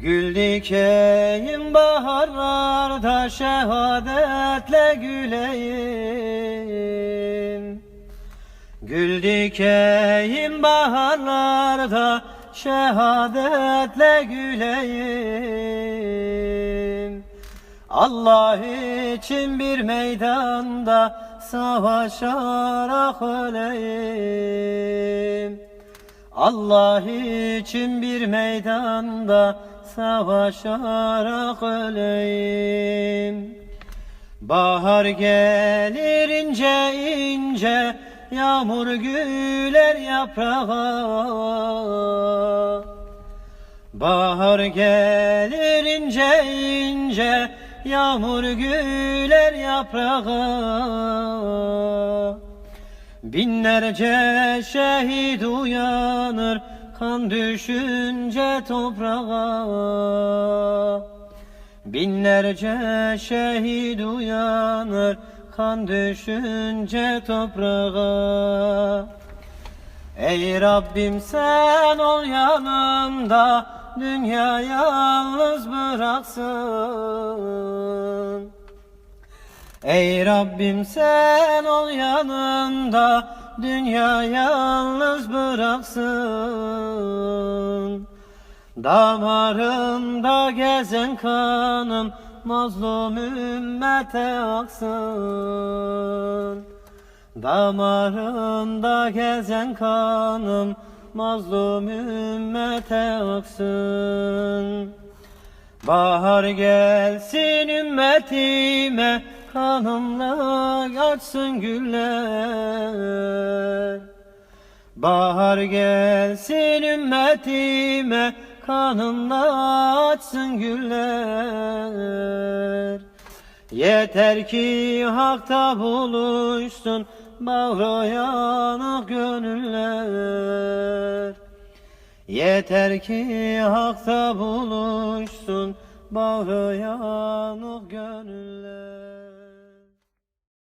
Gül dikeyim baharlarda şehadetle güleyim. Gül dikeyim baharlarda şehadetle güleyim. Allah için bir meydanda savaşarak öleyim. Allah için bir meydanda savaşarak öleyim. Bahar gelir ince ince Yağmur güler yaprağa. Bahar gelir ince ince Yağmur güler yaprağa. Binlerce şehit uyanır kan düşünce toprağa. Binlerce şehit uyanır kan düşünce toprağa. Ey Rabbim sen ol yanımda dünya yalnız bıraksın. Ey Rabbim sen ol yanımda dünya yalnız bıraksın. Damarımda gezen kanım mazlum ümmete aksın. Damarımda gezen kanım mazlum ümmete aksın. Bahar gelsin ümmetime kanımla açsın güller. Bahar gelsin ümmetime kanımla açsın güller. Yeter ki hakta buluşsun bağrı yanık gönüller. Yeter ki hakta buluşsun bağrı yanık gönüller